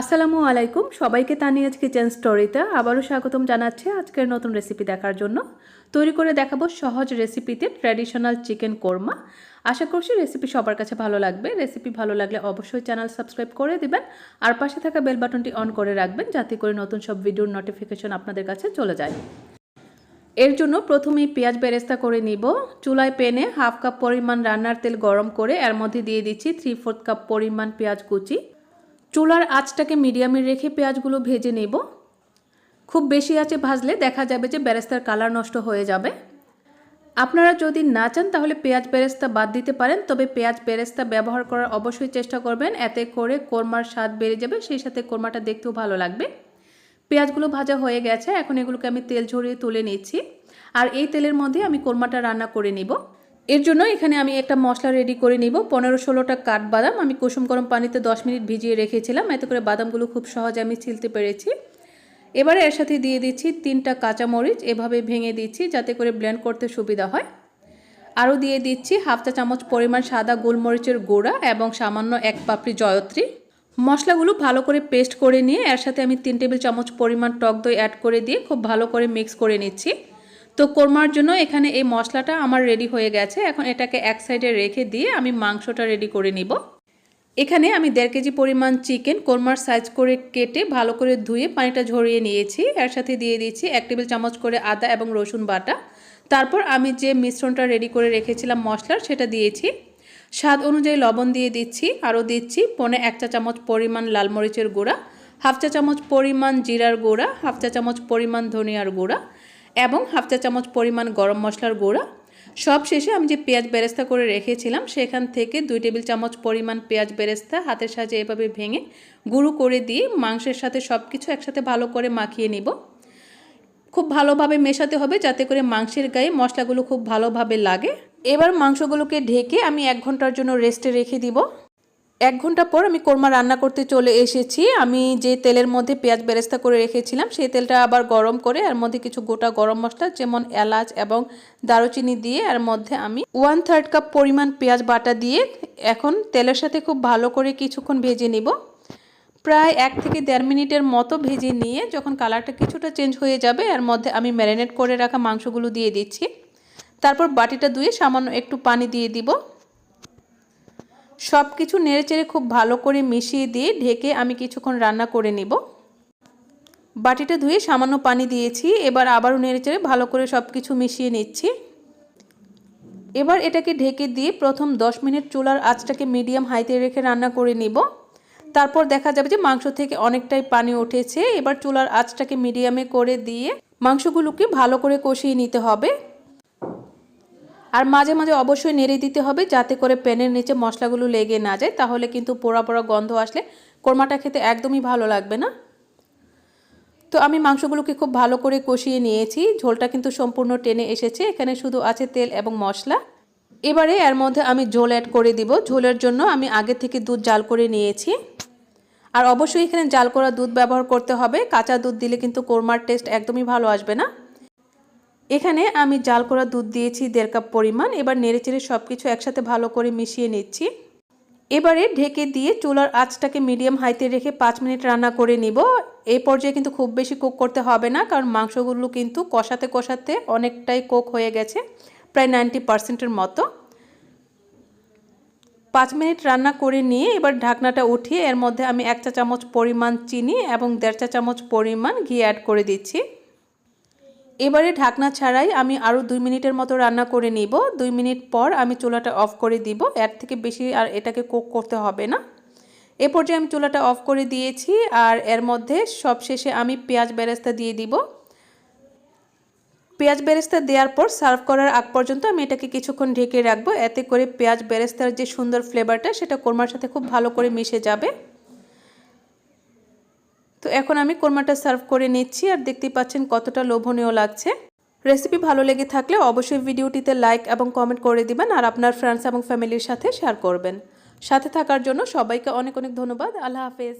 আসসালামু আলাইকুম। সবাইকে তানিয়াজ কিচেন স্টোরিতে আবারও স্বাগতম জানাচ্ছি আজকের নতুন রেসিপি দেখার জন্য। তৈরি করে দেখাবো সহজ রেসিপিতে ট্র্যাডিশনাল চিকেন কোরমা আশা করছি রেসিপি সবার কাছে ভালো লাগবে। রেসিপি ভালো লাগলে অবশ্যই চ্যানেল সাবস্ক্রাইব করে দিবেন আর পাশে থাকা বেল বাটনটি অন করে রাখবেন যাতে করে নতুন সব ভিডিওর নোটিফিকেশন আপনাদের কাছে চলে যায়। এর জন্য প্রথমেই পেঁয়াজ বেরেস্তা করে নিব। চুলায় পেনে হাফ কাপ পরিমাণ রান্নার তেল গরম করে এর মধ্যে দিয়ে দিচ্ছি থ্রি ফোর্থ কাপ পরিমাণ পেঁয়াজ কুচি। চুলার আঁচটাকে মিডিয়ামে রেখে পেঁয়াজগুলো ভেজে নেব। খুব বেশি আঁচে ভাজলে দেখা যাবে যে বেরেস্তার কালার নষ্ট হয়ে যাবে। আপনারা যদি না চান তাহলে পেঁয়াজ বেরেস্তা বাদ দিতে পারেন, তবে পেঁয়াজ বেরেস্তা ব্যবহার করার অবশ্যই চেষ্টা করবেন। এতে করে কোরমার স্বাদ বেড়ে যাবে, সেই সাথে কোরমাটা দেখতেও ভালো লাগবে। পেঁয়াজগুলো ভাজা হয়ে গেছে, এখন এগুলোকে আমি তেল ঝরিয়ে তুলে নিচ্ছি। আর এই তেলের মধ্যে আমি কোরমাটা রান্না করে নিব। এর জন্য এখানে আমি একটা মশলা রেডি করে নিব। পনেরো ষোলোটা কাঠবাদাম আমি কুসুম গরম পানিতে দশ মিনিট ভিজিয়ে রেখেছিলাম। এতে করে বাদামগুলো খুব সহজে আমি ছিলতে পেরেছি। এবারে এর সাথে দিয়ে দিচ্ছি তিনটা কাঁচামরিচ। এভাবে ভেঙে দিচ্ছি যাতে করে ব্লেন্ড করতে সুবিধা হয়। আরও দিয়ে দিচ্ছি হাফ চা চামচ পরিমাণ সাদা গোলমরিচের গুঁড়া এবং সামান্য এক পাপড়ি জয়ত্রী। মশলাগুলো ভালো করে পেস্ট করে নিয়ে এর সাথে আমি তিন টেবিল চামচ পরিমাণ টক দই অ্যাড করে দিয়ে খুব ভালো করে মিক্স করে নিচ্ছি। তো কোরমার জন্য এখানে এই মশলাটা আমার রেডি হয়ে গেছে। এখন এটাকে এক সাইডে রেখে দিয়ে আমি মাংসটা রেডি করে নিব। এখানে আমি দেড় কেজি পরিমাণ চিকেন কোরমার সাইজ করে কেটে ভালো করে ধুয়ে পানিটা ঝরিয়ে নিয়েছি। এর সাথে দিয়ে দিয়েছি এক টেবিল চামচ করে আদা এবং রসুন বাটা। তারপর আমি যে মিশ্রণটা রেডি করে রেখেছিলাম মশলার, সেটা দিয়েছি। স্বাদ অনুযায়ী লবণ দিয়ে দিচ্ছি। আরও দিচ্ছি পনে এক চা চামচ পরিমাণ লাল মরিচের গুঁড়া, হাফ চা চামচ পরিমাণ জিরার গুঁড়া, হাফ চা চামচ পরিমাণ ধনিয়ার গুঁড়া এবং হাফ চা চামচ পরিমাণ গরম মশলার গুঁড়া। সব শেষে আমি যে পেঁয়াজ বেরেস্তা করে রেখেছিলাম, সেখান থেকে দুই টেবিল চামচ পরিমাণ পেঁয়াজ বেরেস্তা হাতের সাহায্যে এভাবে ভেঙে গুঁড়ো করে দিয়ে মাংসের সাথে সব কিছু একসাথে ভালো করে মাখিয়ে নিব। খুব ভালোভাবে মেশাতে হবে যাতে করে মাংসের গায়ে মশলাগুলো খুব ভালোভাবে লাগে। এবার মাংসগুলোকে ঢেকে আমি এক ঘণ্টার জন্য রেস্টে রেখে দিব। এক ঘণ্টা পর আমি কোরমা রান্না করতে চলে এসেছি। আমি যে তেলের মধ্যে পেঁয়াজ বেরেস্তা করে রেখেছিলাম, সেই তেলটা আবার গরম করে, এর মধ্যে কিছু গোটা গরম মশলা, যেমন এলাচ এবং দারুচিনি দিয়ে, এর মধ্যে আমি ওয়ান থার্ড কাপ পরিমাণ পেঁয়াজ বাটা দিয়ে এখন তেলের সাথে খুব ভালো করে কিছুক্ষণ ভেজে নিব। প্রায় এক থেকে দেড় মিনিটের মতো ভেজে নিয়ে যখন কালারটা কিছুটা চেঞ্জ হয়ে যাবে, এর মধ্যে আমি ম্যারিনেট করে রাখা মাংসগুলো দিয়ে দিচ্ছি। তারপর বাটিটা ধুয়ে সামান্য একটু পানি দিয়ে দিব। সব কিছু নেড়েচেড়ে খুব ভালো করে মিশিয়ে দিয়ে ঢেকে আমি কিছুক্ষণ রান্না করে নিব। বাটিটা ধুয়ে সামান্য পানি দিয়েছি, এবার আবারও নেড়েচেড়ে ভালো করে সব কিছু মিশিয়ে নিচ্ছি। এবার এটাকে ঢেকে দিয়ে প্রথম 10 মিনিট চুলার আঁচটাকে মিডিয়াম হাইতে রেখে রান্না করে নিব। তারপর দেখা যাবে যে মাংস থেকে অনেকটাই পানি উঠেছে, এবার চুলার আঁচটাকে মিডিয়ামে করে দিয়ে মাংসগুলোকে ভালো করে কষিয়ে নিতে হবে। আর মাঝে মাঝে অবশ্যই নেড়ে দিতে হবে যাতে করে প্যানের নিচে মশলাগুলো লেগে না যায়, তাহলে কিন্তু পোড়া পোড়া গন্ধ আসলে কোরমাটা খেতে একদমই ভালো লাগবে না। তো আমি মাংসগুলোকে খুব ভালো করে কষিয়ে নিয়েছি, ঝোলটা কিন্তু সম্পূর্ণ টেনে এসেছে, এখানে শুধু আছে তেল এবং মশলা। এবারে এর মধ্যে আমি ঝোল অ্যাড করে দিব, ঝোলের জন্য আমি আগে থেকে দুধ জাল করে নিয়েছি। আর অবশ্যই এখানে জাল করা দুধ ব্যবহার করতে হবে, কাঁচা দুধ দিলে কিন্তু কোরমার টেস্ট একদমই ভালো আসবে না। এখানে আমি জাল করা দুধ দিয়েছি, দেড় কাপ পরিমাণ। এবার নেড়েচেড়ে সব কিছু একসাথে ভালো করে মিশিয়ে নিচ্ছি। এবারে ঢেকে দিয়ে চুলার আঁচটাকে মিডিয়াম হাইতে রেখে পাঁচ মিনিট রান্না করে নিব। এই পর্যায়ে কিন্তু খুব বেশি কুক করতে হবে না, কারণ মাংসগুলো কিন্তু কষাতে কষাতে অনেকটাই কোক হয়ে গেছে, প্রায় নাইনটি পার্সেন্টের মতো। পাঁচ মিনিট রান্না করে নিয়ে এবার ঢাকনাটা উঠিয়ে এর মধ্যে আমি এক চা চামচ পরিমাণ চিনি এবং দেড় চা চামচ পরিমাণ ঘি অ্যাড করে দিচ্ছি। এবারে ঢাকনা ছাড়াই আমি আরও দুই মিনিটের মতো রান্না করে নিব। দুই মিনিট পর আমি চুলাটা অফ করে দিব। এর থেকে বেশি আর এটাকে কোক করতে হবে না। এ পর্যায়ে আমি চুলাটা অফ করে দিয়েছি আর এর মধ্যে সব শেষে আমি পেঁয়াজ বেরেস্তা দিয়ে দিব। পেঁয়াজ বেরেস্তা দেওয়ার পর সার্ভ করার আগ পর্যন্ত আমি এটাকে কিছুক্ষণ ঢেকে রাখব। এতে করে পেঁয়াজ বেরেস্তার যে সুন্দর ফ্লেভারটা, সেটা কোরমার সাথে খুব ভালো করে মিশে যাবে। তো এখন আমি কোরমাটা সার্ভ করে নিচ্ছি আর দেখতেই পাচ্ছেন কতটা লোভনীয় লাগছে। রেসিপি ভালো লেগে থাকলে অবশ্যই ভিডিওটিতে লাইক এবং কমেন্ট করে দিবেন আর আপনার ফ্রেন্ডস এবং ফ্যামিলির সাথে শেয়ার করবেন। সাথে থাকার জন্য সবাইকে অনেক অনেক ধন্যবাদ। আল্লাহ হাফেজ।